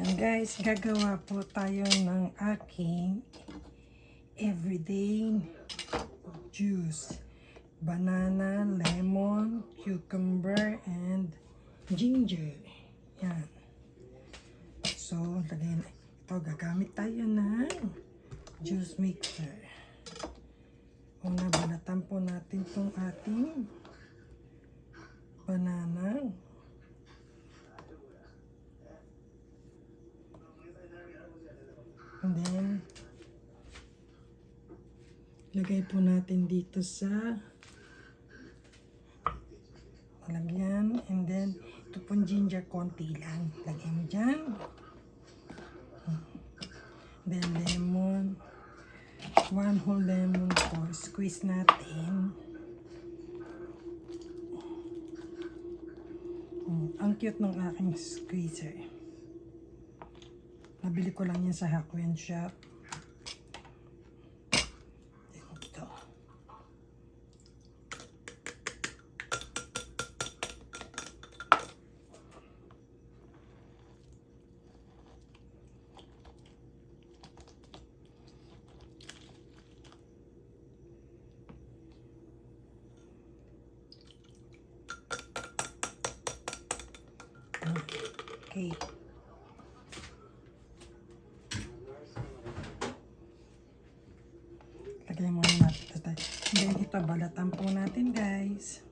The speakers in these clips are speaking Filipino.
Ayan guys, gagawa po tayo ng aking everyday juice. Banana, lemon, cucumber, and ginger. Yan. So, lagay na. Ito, gagamit tayo ng juice mixer. Una, balatan po natin tong ating banana. And then, lagay po natin dito sa lalagyan. And then, ito pong ginger, konti lang. Lagay mo dyan. Then, lemon. One whole lemon po. Squeeze natin. Mm, ang cute ng aking squeezer. Nabili ko lang yan sa Hakwen Shop. Ito. Okay. Lagay muna natin. Then ito, balatan po natin guys.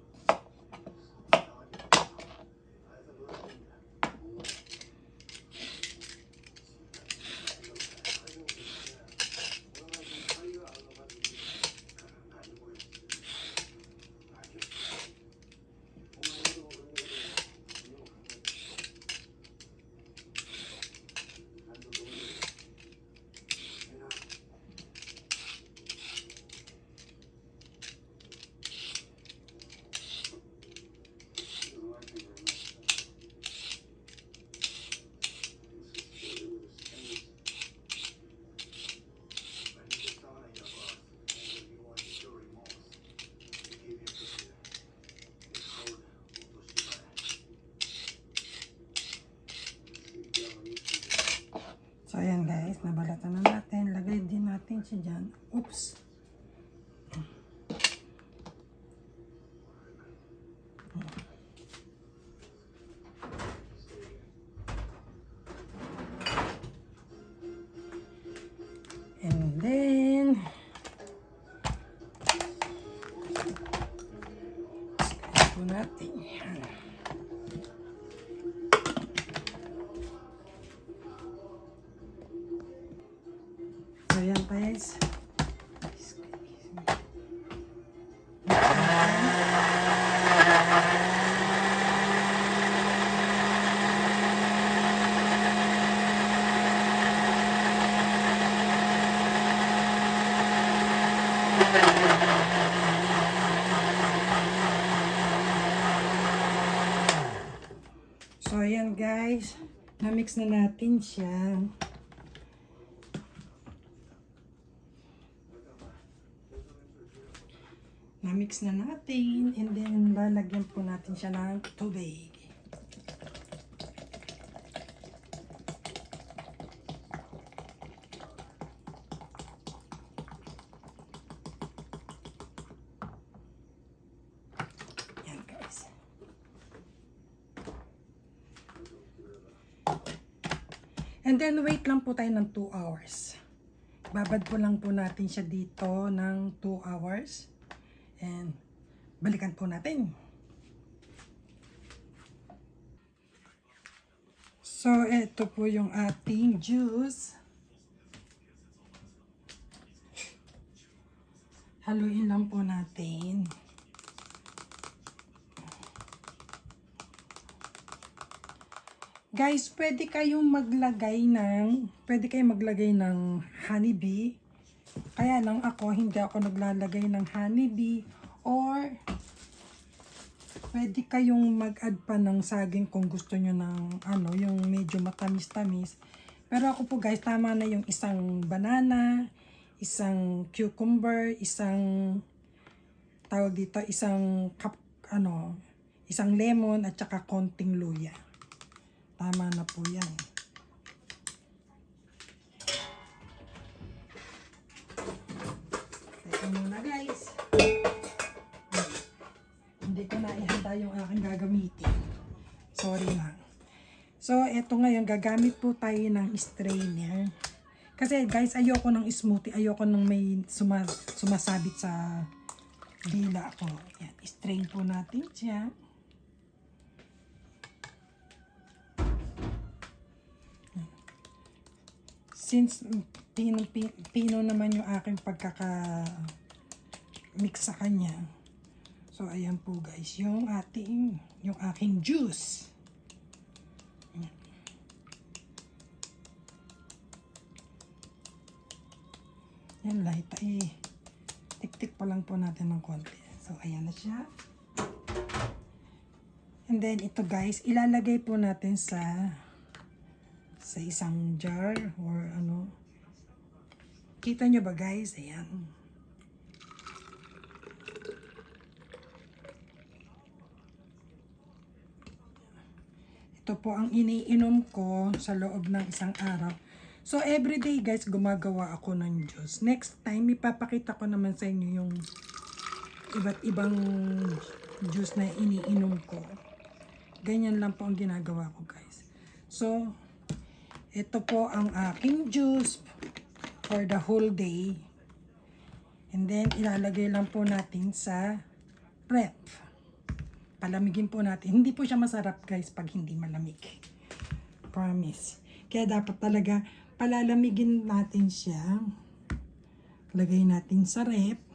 So ayan guys, nabalatan na natin. Lagay din natin siya dyan. Oops. And then, squeeze po natin. Yan. So yan guys. So ayan guys, na-mix na natin siya. Na-mix na natin and then lalagyan po natin siya ng tubig. Yan guys. And then wait lang po tayo ng 2 hours. Babad po lang po natin siya dito ng 2 hours. And balikan po natin. So, ito po yung ating juice. Haluin lang po natin. Guys, pwede kayong maglagay ng, pwede kayong maglagay ng honeybee. Kaya lang ako, hindi ako naglalagay ng honeybee. Or, pwede kayong mag-add pa ng saging kung gusto nyo ng, ano, yung medyo matamis-tamis. Pero ako po guys, tama na yung isang banana, isang cucumber, isang, tawag dito, isang cup, ano, isang lemon at saka konting luya. Tama na po yan. Teka muna guys. Ay, hindi ko na ihanda yung aking gagamitin. Sorry na. So, eto ngayon, gagamit po tayo ng strainer. Kasi guys, ayoko ng smoothie. Ayoko ng may suma sumasabit sa dila ko. Yan, strain po natin siya. Since pino, pi- pino naman yung aking pagkaka mix sa kanya. So, ayan po guys, yung ating, yung aking juice. Yan, light eh. Tik-tik pa lang po natin ng konti. So, ayan na siya. And then, ito guys, ilalagay po natin sa sa isang jar or ano. Kita nyo ba guys? Ayan. Ito po ang iniinom ko sa loob ng isang araw. So, everyday guys, gumagawa ako ng juice. Next time, ipapakita ko naman sa inyo yung iba't ibang juice na iniinom ko. Ganyan lang po ang ginagawa ko guys. So, ito po ang aking juice for the whole day. And then, ilalagay lang po natin sa prep. Palamigin po natin. Hindi po siya masarap guys pag hindi malamig. Promise. Kaya dapat talaga palalamigin natin siya. Lagay natin sa rep.